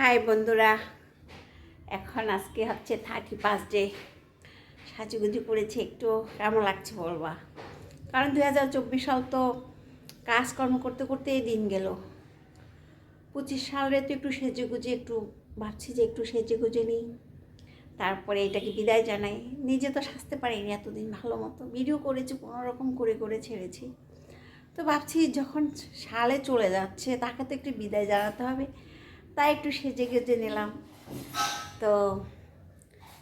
High বন্ধুরা, এখন আজকে হচ্ছে থার্টি ফার্স্ট ডে সাজুগুজু করেছি, একটু কেমন লাগছে বলবা? কারণ দু হাজার চব্বিশ সাল তো কাজকর্ম করতে করতে এই দিন গেল। পঁচিশ সালে তো একটু সেজে গুজে একটু ভাবছি যে একটু সেজে গুজে নিই। তারপরে এটাকে বিদায় জানাই। নিজে তো সাজতে পারিনি এতদিন ভালো মতো। ভিডিও করেছি, কোনো রকম করে করে ছেড়েছি। তো ভাবছি যখন সালে চলে যাচ্ছে, তাকে তো একটু বিদায় জানাতে হবে। তাই একটু সেজে গেজে নিলাম। তো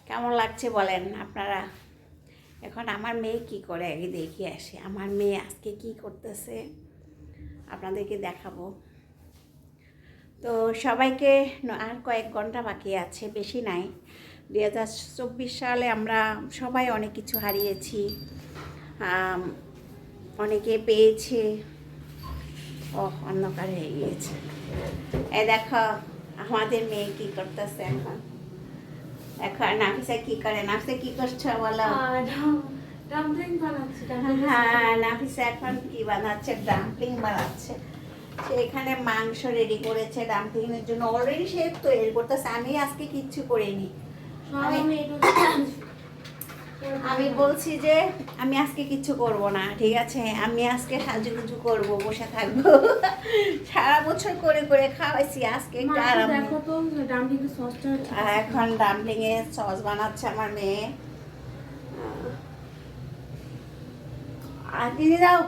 কেমন লাগছে বলেন আপনারা? এখন আমার মেয়ে কি করে? আগে দেখি আসে। আমার মেয়ে আজকে কি করতেছে? আপনাদেরকে দেখাবো। তো সবাইকে আর কয়েক ঘণ্টা বাকি আছে, বেশি নাই। দুই হাজার চব্বিশ সালে আমরা সবাই অনেক কিছু হারিয়েছি অনেকে পেয়েছে। ও অন্ধকার হয়ে গিয়েছে। এ দেখো আমাদের মেয়ে কি করতেছে এখন? এখন নাফিসা কি করে? নাফিসা কি করছ বলো? হ্যাঁ নাফিসা এখন কি বানাচ্ছে? ডাম্পলিং বানাচ্ছে। সে এখানে মাংস রেডি করেছে ডাম্পলিং এর জন্য। অলরেডি সে তৈরি করতেছে। আমি আজকে কিচ্ছু করিনি। আমি আমি বলছি যে আমি আজকে কিচ্ছু করব না ঠিক আছে? আমি আজকে সাজুগুজু করব বসে থাকব। সারা বছর করে করে খাওয়াইছি আজকে একটু আরাম। দেখো তো ডাম্পলিং এর সসটা এখন ডাম্পলিং এর সস বানাচ্ছে আমার মেয়ে। আর দিদি দাও।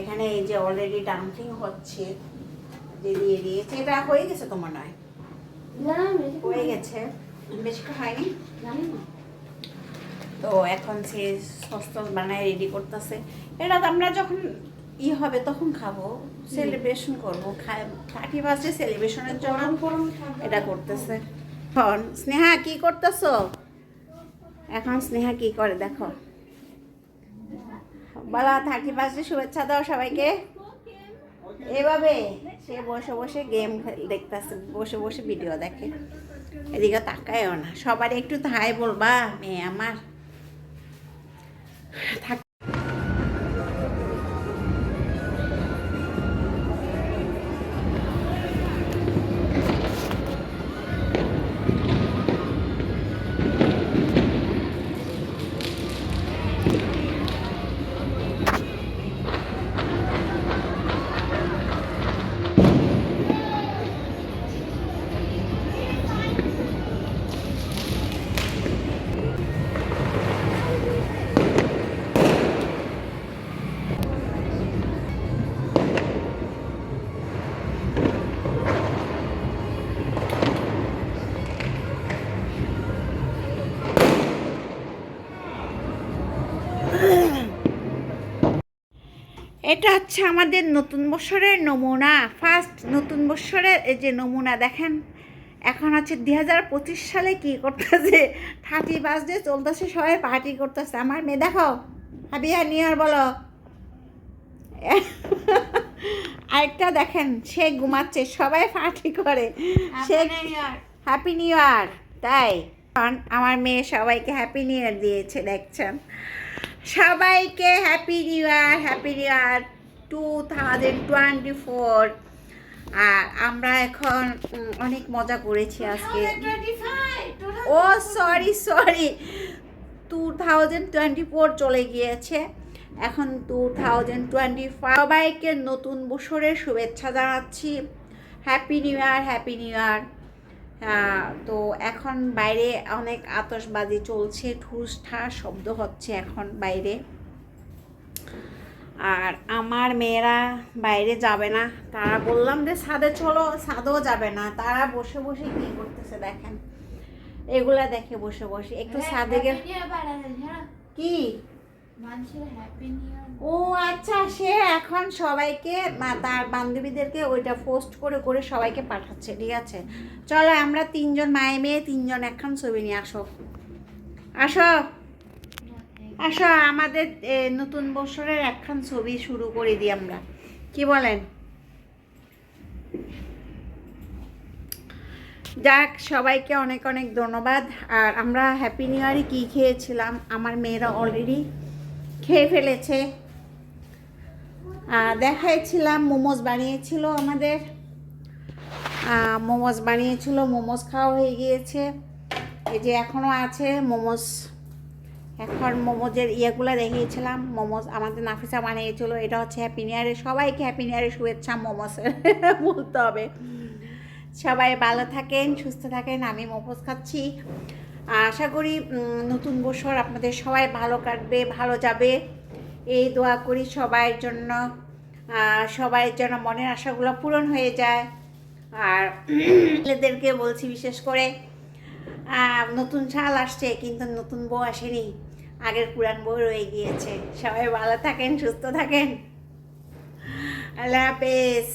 এখানে এই যে অলরেডি ডাম্পলিং হচ্ছে যে দিয়ে দিয়েছে এটা হয়ে গেছে তো জানো বেশি হয়ে গেছে? হয়নি? জানি না। তো এখন সে সস বানায় রেডি করতেছে। এটা আমরা যখন ই হবে তখন খাব সেলিব্রেশন করব। থার্টি ফার্স্টে সেলিব্রেশনের জন্য এটা করতেছে। এখন স্নেহা কি করতেছো? এখন স্নেহা কি করে দেখো। বলা থার্টি ফার্স্টে শুভেচ্ছা দাও সবাইকে। এভাবে সে বসে বসে গেম দেখতেছে বসে বসে ভিডিও দেখে। এদিকে তাকায়ও না। সবারই একটু তাই বলবা মেয়ে আমার। থাক। এটা হচ্ছে আমাদের নতুন বছরের নমুনা ফার্স্ট নতুন বছরের এই যে নমুনা দেখেন। এখন হচ্ছে দুই হাজার পঁচিশ সালে কী করতেছে? থার্টি ফার্স্ট ডে চলতেছে সবাই পার্টি করতেছে। আমার মেয়ে দেখো হাবিয়া নিয়ার বলো। আরেকটা দেখেন সে ঘুমাচ্ছে সবাই পার্টি করে। সে হ্যাপি নিউ ইয়ার তাই। আমার মেয়ে সবাইকে হ্যাপি নিউ ইয়ার দিয়েছে দেখছেন? সবাইকে happy new year happy new year two thousand twenty four আর আমরা এখন অনেক মজা করেছি আজকে। ও sorry sorry two thousand twenty four চলে গিয়েছে। এখন টু থাউজেন্ড টোয়েন্টি সবাইকে নতুন বছরের শুভেচ্ছা জানাচ্ছি। Happy new year happy new year তো এখন বাইরে অনেক আতশবাজি চলছে ঠুস ঠাস শব্দ হচ্ছে এখন বাইরে। আর আমার মেয়েরা বাইরে যাবে না। তারা বললাম যে ছাদে চলো ছাদেও যাবে না। তারা বসে বসে কি করতেছে দেখেন। এগুলা দেখে বসে বসে। একটু ছাদে গেলে কি? ও আচ্ছা সে এখন সবাইকে তার বান্ধবীদেরকে ওইটা পোস্ট করে করে সবাইকে পাঠাচ্ছে, ঠিক আছে? চলো, আমরা তিনজন মায়ে মেয়ে, তিনজন এখন ছবি নিয়ে আসো। আসো। আসো, আমাদের নতুন বছরের একখান ছবি শুরু করে দিই আমরা। কি বলেন? যাক, সবাইকে অনেক অনেক ধন্যবাদ। আর আমরা হ্যাপি নিউ ইয়ারে কী খেয়েছিলাম? আমার মেয়েরা অলরেডি খেয়ে ফেলেছে। দেখাইছিলাম মোমোজ বানিয়েছিল আমাদের। মোমোজ বানিয়েছিল, মোমোস খাওয়া হয়ে গিয়েছে। এই যে এখনও আছে মোমোস। এখন মোমোজের ইয়েগুলো দেখিয়েছিলাম, মোমোজ আমাদের নাফিসা বানিয়েছিল। এটা হচ্ছে হ্যাপি নিউ ইয়ারের সবাইকে হ্যাপি নিউ ইয়ারের শুভেচ্ছা মোমোসের, বলতে হবে। সবাই ভালো থাকেন, সুস্থ থাকেন, আমি মোমোজ খাচ্ছি। আশা করি নতুন বছর আপনাদের সবাই ভালো কাটবে ভালো যাবে। এই দোয়া করি সবার জন্য আহ, সবাই যেন মনের আশাগুলো পূরণ হয়ে যায়। আর ছেলেদেরকে বলছি বিশেষ করে নতুন সাল আসছে কিন্তু নতুন বউ আসেনি। আগের পুরান বউ রয়ে গিয়েছে। সবাই ভালো থাকেন সুস্থ থাকেন। আল্লাহ হাফেজ।